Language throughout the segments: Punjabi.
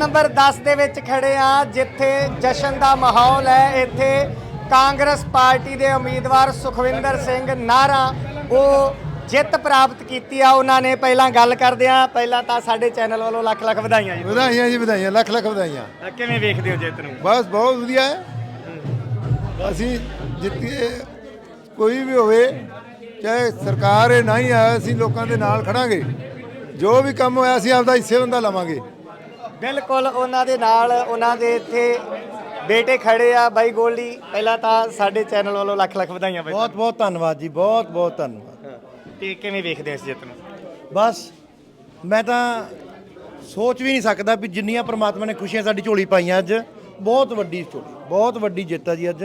ਨੰਬਰ 10 ਦੇ ਵਿੱਚ ਖੜੇ ਆ ਜਿੱਥੇ ਜਸ਼ਨ ਦਾ ਮਾਹੌਲ ਹੈ ਇੱਥੇ ਕਾਂਗਰਸ ਪਾਰਟੀ ਦੇ ਉਮੀਦਵਾਰ ਸੁਖਵਿੰਦਰ ਸਿੰਘ ਨਾਰਾ ਉਹ ਜਿੱਤ ਪ੍ਰਾਪਤ ਕੀਤੀ ਆ ਉਹਨਾਂ ਨੇ ਪਹਿਲਾਂ ਗੱਲ ਕਰਦੇ ਆ ਪਹਿਲਾਂ ਤਾਂ ਸਾਡੇ ਚੈਨਲ ਵੱਲੋਂ ਲੱਖ ਲੱਖ ਵਧਾਈਆਂ ਜੀ। ਵਧਾਈਆਂ ਜੀ ਵਧਾਈਆਂ ਲੱਖ ਲੱਖ ਵਧਾਈਆਂ। ਕਿਵੇਂ ਵੇਖਦੇ ਹੋ ਜਿੱਤ ਨੂੰ? ਬਸ ਬਹੁਤ ਵਧੀਆ ਹੈ। ਅਸੀਂ ਜਿੱਤੀਏ ਕੋਈ ਵੀ ਹੋਵੇ ਚਾਹੇ ਸਰਕਾਰ ਹੈ ਨਹੀਂ ਆਇਆ ਅਸੀਂ ਲੋਕਾਂ ਦੇ ਨਾਲ ਖੜਾਂਗੇ। ਜੋ ਵੀ ਕੰਮ ਹੋਇਆ ਅਸੀਂ ਆਪਦਾ ਹਿੱਸੇ ਬੰਦਾ ਲਵਾਂਗੇ। ਬਿਲਕੁਲ ਉਹਨਾਂ ਦੇ ਨਾਲ ਉਹਨਾਂ ਦੇ ਇੱਥੇ ਬੇਟੇ ਖੜੇ ਆ ਬਾਈ ਗੋਲਡੀ। ਪਹਿਲਾਂ ਤਾਂ ਸਾਡੇ ਚੈਨਲ ਵੱਲੋਂ ਲੱਖ ਲੱਖ ਵਧਾਈਆਂ ਬਾਈ ਬਹੁਤ ਬਹੁਤ ਧੰਨਵਾਦ ਜੀ ਬਹੁਤ ਬਹੁਤ ਧੰਨਵਾਦ। ਤੇ ਕਿਵੇਂ ਵੇਖਦੇ ਇਸ ਜਿੱਤ ਨੂੰ? ਬਸ ਮੈਂ ਤਾਂ ਸੋਚ ਵੀ ਨਹੀਂ ਸਕਦਾ ਵੀ ਜਿੰਨੀਆਂ ਪ੍ਰਮਾਤਮਾ ਨੇ ਖੁਸ਼ੀਆਂ ਸਾਡੀ ਝੋਲੀ ਪਾਈਆਂ ਅੱਜ ਬਹੁਤ ਵੱਡੀ ਝੋਲੀ ਬਹੁਤ ਵੱਡੀ ਜਿੱਤ ਆ ਜੀ ਅੱਜ।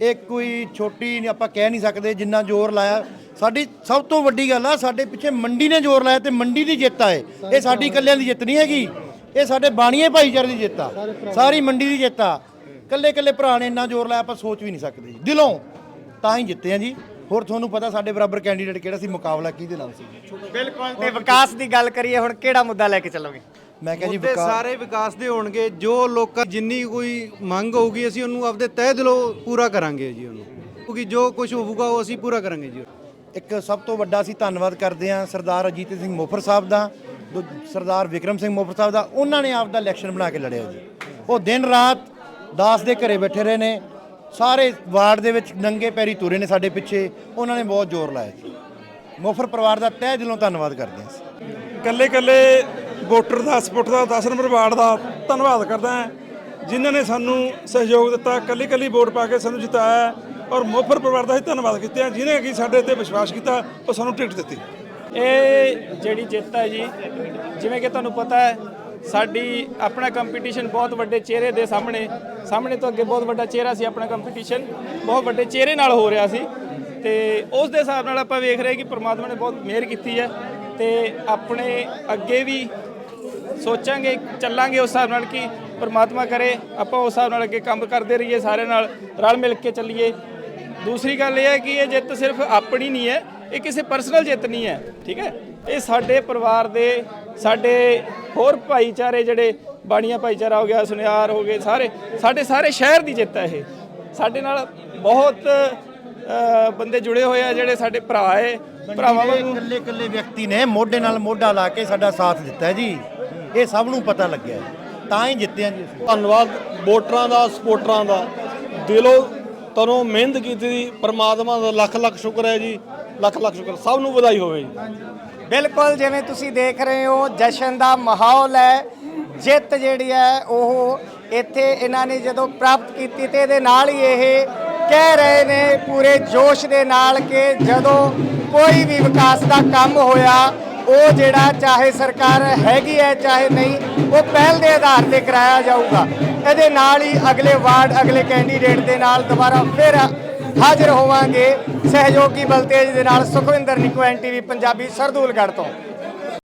ਇਹ ਕੋਈ ਛੋਟੀ ਨਹੀਂ ਆਪਾਂ ਕਹਿ ਨਹੀਂ ਸਕਦੇ ਜਿੰਨਾ ਜ਼ੋਰ ਲਾਇਆ। ਸਾਡੀ ਸਭ ਤੋਂ ਵੱਡੀ ਗੱਲ ਆ ਸਾਡੇ ਪਿੱਛੇ ਮੰਡੀ ਨੇ ਜ਼ੋਰ ਲਾਇਆ ਤੇ ਮੰਡੀ ਦੀ ਜਿੱਤ ਆ ਇਹ ਸਾਡੀ ਇਕੱਲਿਆਂ ਦੀ ਜਿੱਤ ਨਹੀਂ ਹੈਗੀ। ਇਹ ਸਾਡੇ ਬਾਣੀਏ ਭਾਈਚਾਰੇ ਦੀ ਜਿੱਤ ਆ। ਸਾਰੀ ਮੰਡੀ ਦੀ ਜਿੱਤ ਆ। ਇਕੱਲੇ ਇਕੱਲੇ ਭਰਾ ਨੇ ਇੰਨਾ ਜ਼ੋਰ ਲਾਇਆ ਆਪਾਂ ਸੋਚ ਵੀ ਨਹੀਂ ਸਕਦੇ ਜੀ। ਦਿਲੋਂ ਤਾਂ ਹੀ ਜਿੱਤੇ ਆ ਜੀ। ਹੋਰ ਤੁਹਾਨੂੰ ਪਤਾ ਸਾਡੇ ਬਰਾਬਰ ਕੈਂਡੀਡੇਟ ਕਿਹੜਾ ਸੀ ਮੁਕਾਬਲਾ ਕਿਹਦੇ ਨਾਲ ਸੀ? ਬਿਲਕੁਲ ਤੇ ਵਿਕਾਸ ਦੀ ਗੱਲ ਕਰੀਏ ਹੁਣ ਕਿਹੜਾ ਮੁੱਦਾ ਲੈ ਕੇ ਚੱਲੋਗੇ? ਮੈਂ ਕਿਹਾ ਜੀ ਮੁੱਦੇ ਵਿਕਾਸ ਸਾਰੇ ਵਿਕਾਸ ਦੇ ਹੋਣਗੇ ਜੋ ਲੋਕਾਂ ਜਿੰਨੀ ਕੋਈ ਮੰਗ ਹੋਊਗੀ ਅਸੀਂ ਉਹਨੂੰ ਆਪਦੇ ਤਹਿ ਦਿਲੋਂ ਪੂਰਾ ਕਰਾਂਗੇ ਜੀ ਉਹਨੂੰ। ਕਿਉਂਕਿ ਜੋ ਕੁਝ ਹੋਊਗਾ ਉਹ ਅਸੀਂ ਪੂਰਾ ਕਰਾਂਗੇ ਜੀ। ਇੱਕ ਸਭ ਤੋਂ ਵੱਡਾ ਅਸੀਂ ਧੰਨਵਾਦ ਕਰਦੇ ਹਾਂ ਸਰਦਾਰ ਅਜੀਤ ਸਿੰਘ ਮੋਫਰ ਸਾਹਿਬ ਦੂ- ਸਰਦਾਰ ਵਿਕਰਮ ਸਿੰਘ ਮੋਫਰ ਸਾਹਿਬ ਦਾ, ਉਹਨਾਂ ਨੇ ਆਪ ਦਾ ਇਲੈਕਸ਼ਨ ਬਣਾ ਕੇ ਲੜਿਆ ਜੀ। ਉਹ ਦਿਨ ਰਾਤ ਦਾਸ ਦੇ ਘਰੇ ਬੈਠੇ ਰਹੇ ਨੇ, ਸਾਰੇ ਵਾਰਡ ਦੇ ਵਿੱਚ ਨੰਗੇ ਪੈਰੀ ਤੁਰੇ ਨੇ ਸਾਡੇ ਪਿੱਛੇ, ਉਹਨਾਂ ਨੇ ਬਹੁਤ ਜ਼ੋਰ ਲਾਇਆ ਜੀ। ਮੋਫਰ ਪਰਿਵਾਰ ਦਾ ਤਹਿ ਦਿਲੋਂ ਧੰਨਵਾਦ ਕਰਦੇ ਹਾਂ ਅਸੀਂ। ਕੱਲੇ ਕੱਲੇ ਵੋਟਰ ਦਾ ਸਪੋਰਟ ਦਾ 10 ਨੰਬਰ ਵਾਰਡ ਦਾ ਧੰਨਵਾਦ ਕਰਦਾ ਹਾਂ, ਜਿਨ੍ਹਾਂ ਨੇ ਸਾਨੂੰ ਸਹਿਯੋਗ ਦਿੱਤਾ ਕੱਲੀ ਕੱਲੀ ਵੋਟ ਪਾ ਕੇ ਸਾਨੂੰ ਜਿਤਾਇਆ ਔਰ ਮੋਫਰ ਪਰਿਵਾਰ ਦਾ ਹੀ ਧੰਨਵਾਦ ਕੀਤਾ ਜਿਹਨੇ ਕਿ ਸਾਡੇ ਤੇ ਵਿਸ਼ਵਾਸ ਕੀਤਾ, ਉਹ ਸਾਨੂੰ ਟਿਕਟ ਦਿੱਤੀ। ਇਹ ਜਿਹੜੀ ਜਿੱਤ ਹੈ ਜੀ, ਜਿਵੇਂ ਕਿ ਤੁਹਾਨੂੰ ਪਤਾ ਹੈ, ਸਾਡੀ ਆਪਣਾ ਕੰਪੀਟੀਸ਼ਨ ਬਹੁਤ ਵੱਡੇ ਚਿਹਰੇ ਦੇ ਸਾਹਮਣੇ ਸਾਹਮਣੇ ਤੋਂ ਅੱਗੇ ਬਹੁਤ ਵੱਡਾ ਚਿਹਰਾ ਸੀ ਆਪਣਾ ਕੰਪੀਟੀਸ਼ਨ ਬਹੁਤ ਵੱਡੇ ਚਿਹਰੇ ਨਾਲ ਹੋ ਰਿਹਾ ਸੀ। ਤੇ ਉਸ ਦੇ ਹਿਸਾਬ ਨਾਲ ਆਪਾਂ ਵੇਖ ਰਹੇ ਕਿ ਪ੍ਰਮਾਤਮਾ ਨੇ ਬਹੁਤ ਮਿਹਰ ਕੀਤੀ ਹੈ ਤੇ ਆਪਣੇ ਅੱਗੇ ਵੀ ਸੋਚਾਂਗੇ, ਚੱਲਾਂਗੇ ਉਸ ਹਿਸਾਬ ਨਾਲ ਕਿ ਪ੍ਰਮਾਤਮਾ ਕਰੇ, ਆਪਾਂ ਉਸ ਹਿਸਾਬ ਨਾਲ ਅੱਗੇ ਕੰਮ ਕਰਦੇ ਰਹੀਏ, ਸਾਰਿਆਂ ਨਾਲ ਰਲ ਮਿਲ ਕੇ ਚੱਲੀਏ। ਦੂਸਰੀ ਗੱਲ ਇਹ ਹੈ ਕਿ ਇਹ ਜਿੱਤ ਸਿਰਫ ਆਪਣੀ ਨਹੀਂ ਹੈ ਇਹ ਕਿਸੇ ਪਰਸਨਲ ਜਿੱਤ ਨਹੀਂ ਹੈ ਠੀਕ ਹੈ? ਇਹ ਸਾਡੇ ਪਰਿਵਾਰ ਦੇ ਸਾਡੇ ਹੋਰ ਭਾਈਚਾਰੇ ਜਿਹੜੇ ਬਾਣੀਆਂ ਭਾਈਚਾਰਾ ਹੋ ਗਿਆ ਸੁਨਿਆਰ ਹੋ ਗਏ ਸਾਰੇ ਸਾਡੇ ਸਾਰੇ ਸ਼ਹਿਰ ਦੀ ਜਿੱਤ ਹੈ ਇਹ। ਸਾਡੇ ਨਾਲ ਬਹੁਤ ਬੰਦੇ ਜੁੜੇ ਹੋਏ ਆ ਜਿਹੜੇ ਸਾਡੇ ਭਰਾ ਹੈ ਭਰਾਵਾਂ ਵਾਂਗੂ। ਇਕੱਲੇ ਇਕੱਲੇ ਵਿਅਕਤੀ ਨੇ ਮੋਢੇ ਨਾਲ ਮੋਢਾ ਲਾ ਕੇ ਸਾਡਾ ਸਾਥ ਦਿੱਤਾ ਜੀ। ਇਹ ਸਭ ਨੂੰ ਪਤਾ ਲੱਗਿਆ। ਤਾਂ ਹੀ ਜਿੱਤੇ ਹਾਂ ਜੀ ਧੰਨਵਾਦ ਵੋਟਰਾਂ ਦਾ ਸਪੋਰਟਰਾਂ ਦਾ। ਦਿਲੋਂ ਤਨੋਂ ਮਿਹਨਤ ਕੀਤੀ ਦੀ ਪ੍ਰਮਾਤਮਾ ਦਾ ਲੱਖ ਲੱਖ ਸ਼ੁਕਰ ਹੈ ਜੀ। ਲੱਖ ਲੱਖ ਸ਼ੁਕਰ, ਸਭ ਨੂੰ ਵਧਾਈ ਹੋਵੇ ਜੀ। ਬਿਲਕੁਲ, ਜਿਵੇਂ ਤੁਸੀਂ ਦੇਖ ਰਹੇ ਹੋ, ਜਸ਼ਨ ਦਾ ਮਾਹੌਲ ਹੈ, ਜਿੱਤ ਜਿਹੜੀ ਹੈ, ਉਹ ਇੱਥੇ ਇਹਨਾਂ ਨੇ ਜਦੋਂ ਪ੍ਰਾਪਤ ਕੀਤੀ ਤੇ ਇਹਦੇ ਨਾਲ ਹੀ ਇਹ ਕਹਿ ਰਹੇ ਨੇ, ਪੂਰੇ ਜੋਸ਼ ਦੇ ਨਾਲ ਕਿ ਜਦੋਂ ਕੋਈ ਵੀ ਵਿਕਾਸ ਦਾ ਕੰਮ ਹੋਇਆ, ਉਹ ਜਿਹੜਾ ਚਾਹੇ ਸਰਕਾਰ ਹੈਗੀ ਹੈ, ਚਾਹੇ ਨਹੀਂ, ਉਹ ਪਹਿਲ ਦੇ ਆਧਾਰ ਤੇ ਕਰਾਇਆ ਜਾਊਗਾ। ਇਹਦੇ ਨਾਲ ਹੀ ਅਗਲੇ ਵਾਰਡ, ਅਗਲੇ ਕੈਂਡੀਡੇਟ ਦੇ ਨਾਲ ਦੁਬਾਰਾ ਫਿਰ ਹਾਜ਼ਰ ਹੋਵਾਂਗੇ ਸਹਿਯੋਗੀ ਬਲਤੇਜ ਦੇ ਨਾਲ ਸੁਖਵਿੰਦਰ ਨਿਕੋ ਐਨਟੀਵੀ ਪੰਜਾਬੀ ਸਰਦੂਲਗੜ੍ਹ ਤੋਂ।